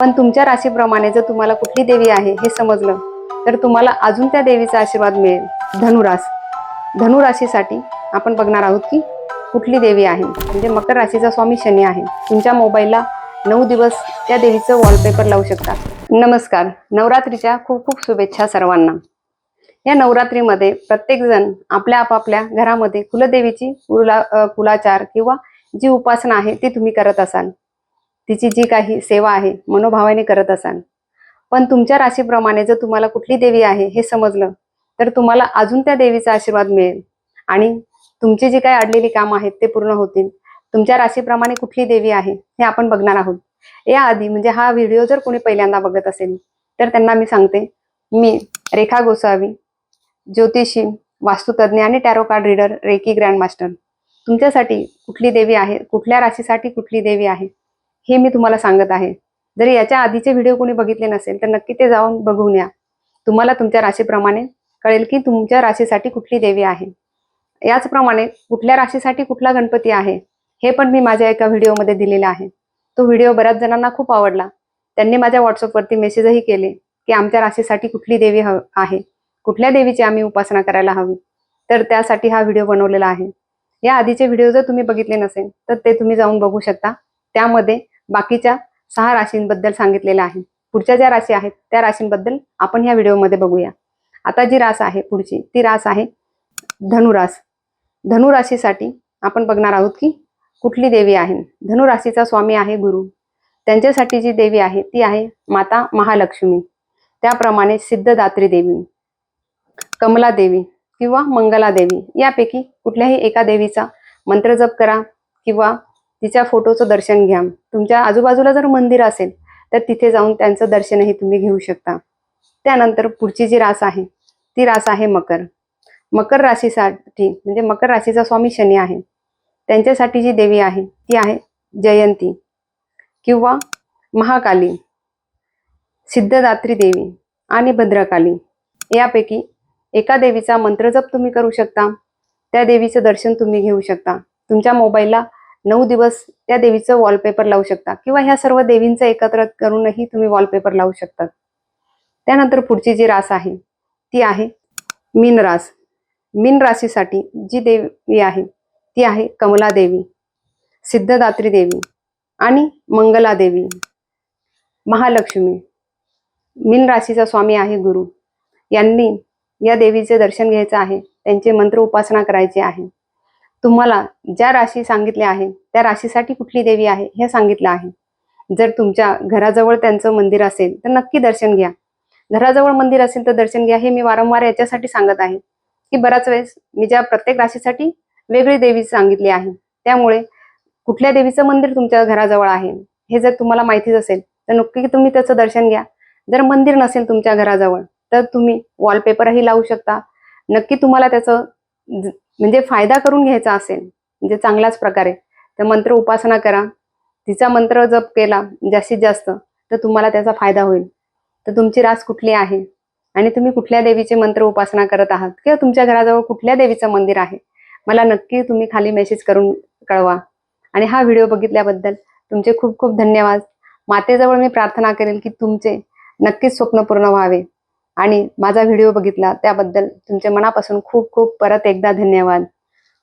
पण तुमच्या राशीप्रमाणे जर तुम्हाला कुठली देवी आहे हे समजलं तर तुम्हाला अजून त्या देवीचा आशीर्वाद मिळेल. धनुरास. धनुराशीसाठी आपण बघणार आहोत की कुठली देवी आहे. म्हणजे मकर राशीचा स्वामी शनी आहे. तुमच्या मोबाईलला नऊ दिवस त्या देवीचं वॉलपेपर लावू शकता. नमस्कार. नवरात्रीच्या खूप खूप शुभेच्छा सर्वांना. या नवरात्रीमध्ये प्रत्येकजण आपल्या आपापल्या घरामध्ये कुलदेवीची कुला कुलाचार किंवा जी उपासना आहे ती तुम्ही करत असाल. तिची जी काही सेवा आहे मनोभावाने करत असाल. पण तुमच्या राशीप्रमाणे जर तुम्हाला कुठली देवी आहे हे समजलं तर तुम्हाला अजून त्या देवीचा आशीर्वाद मिळेल. आणि तुमची जी काही अडलेली कामं आहेत ते पूर्ण होतील. तुमच्या राशीप्रमाणे कुठली देवी आहे हे आपण बघणार आहोत. याआधी म्हणजे हा व्हिडिओ जर कोणी पहिल्यांदा बघत असेल तर त्यांना मी सांगते. मी रेखा गोसावी ज्योतिषी वास्तुतज्ञ आणि tarot card reader reiki grand master तुमच्यासाठी कुठली देवी आहे कुठल्या राशीसाठी कुठली देवी आहे? हे मी तुम्हाला सांगत आहे. जर याच्या आधीचे व्हिडिओ कोणी बघितले नसेल तर नक्की ते जाऊन बघून या. तुम्हाला तुमच्या राशीप्रमाणे कळेल की तुमच्या राशीसाठी कुठली देवी आहे. याचप्रमाणे कुठल्या राशीसाठी कुठला गणपती आहे हे पण मी माझ्या एका व्हिडिओमध्ये दिलेला आहे. तो व्हिडिओ बऱ्याच जणांना खूप आवडला. त्यांनी माझ्या व्हॉट्सअपवरती मेसेजही केले की आमच्या राशीसाठी कुठली देवी हव आहे. कुठल्या देवीची आम्ही उपासना करायला हवी? तर त्यासाठी हा व्हिडिओ बनवलेला आहे. या आधीचे व्हिडिओ जर तुम्ही बघितले नसेल तर ते तुम्ही जाऊन बघू शकता. त्यामध्ये बाकीच्या सहा राशींबद्दल सांगितलेलं आहे. पुढच्या ज्या राशी आहेत त्या राशींबद्दल आपण ह्या व्हिडिओमध्ये बघूया. आता जी रास आहे पुढची ती रास आहे धनुरास. धनुराशीसाठी आपण बघणार आहोत की कुठली देवी आहे. धनुराशीचा स्वामी आहे गुरु. त्यांच्यासाठी जी देवी आहे ती आहे माता महालक्ष्मी. त्याप्रमाणे सिद्धदात्री देवी कमला देवी किंवा मंगला देवी. यापैकी कुठल्याही एका देवीचा मंत्र जप करा किंवा तिच्या फोटोचं दर्शन घ्या. तुमच्या आजूबाजूला जर मंदिर असेल तर तिथे जाऊन त्यांचं दर्शनही तुम्ही घेऊ शकता. त्यानंतर पुढची जी रास आहे ती रास आहे मकर. मकर राशीसाठी म्हणजे मकर राशीचा स्वामी शनी आहे. त्यांच्यासाठी जी देवी आहे ती आहे जयंती किंवा महाकाली सिद्धदात्री देवी आणि भद्रकाली. यापैकी एका देवीचा मंत्रजप तुम्ही करू शकता. त्या देवीचं दर्शन तुम्ही घेऊ शकता. तुमच्या मोबाईलला नऊ दिवस त्या देवीचं वॉलपेपर लावू शकता. किंवा ह्या सर्व देवींचं एकत्र करूनही तुम्ही वॉलपेपर लावू शकता त्यानंतर पुढची जी रास आहे ती आहे मीन रास. मीन राशीसाठी जी देवी आहे ती आहे कमला देवी सिद्धदात्री देवी आणि मंगला देवी. महालक्ष्मी. मीन राशीचा स्वामी आहे गुरु. यांनी या देवीचे दर्शन घ्यायचं आहे त्यांचे मंत्र उपासना करायची आहे. तुम्हाला ज्या राशी सांगितल्या आहे त्या राशीसाठी कुठली देवी आहे हे सांगितलं आहे. जर तुमच्या घराजवळ त्यांचं मंदिर असेल तर नक्की दर्शन घ्या. घराजवळ मंदिर असेल तर दर्शन घ्या हे मी वारंवार याच्यासाठी सांगत आहे. की बराच वेळेस मी ज्या प्रत्येक राशीसाठी वेगळी देवी सांगितली आहे त्यामुळे कुठल्या देवीचं मंदिर तुमच्या घराजवळ आहे हे जर तुम्हाला माहितीच असेल तर नक्की तुम्ही त्याचं दर्शन घ्या. जर मंदिर नसेल तुमच्या घराजवळ तर तुम्ही वॉलपेपरही लावू शकता. नक्की तुम्हाला त्याचं म्हणजे फायदा करून घ्यायचा असेल म्हणजे चांगल्याच प्रकारे. तर मंत्र उपासना करा. तिचा मंत्र जप केला जास्तीत जास्त तर तुम्हाला त्याचा फायदा होईल. तर तुमची रास कुठली आहे? आणि तुम्ही कुठल्या देवीचे मंत्र उपासना करत आहात? किंवा तुमच्या घराजवळ कुठल्या देवीचं मंदिर आहे? मला नक्की तुम्ही खाली मेसेज करून कळवा. आणि हा व्हिडिओ बघितल्याबद्दल तुमचे खूप खूप धन्यवाद. मातेजवळ मी प्रार्थना करेल की तुमचे नक्कीच स्वप्न पूर्ण व्हावे. आणि माझा व्हिडिओ बघितला त्याबद्दल तुमचे मनापासून खूप खूप परत एकदा धन्यवाद.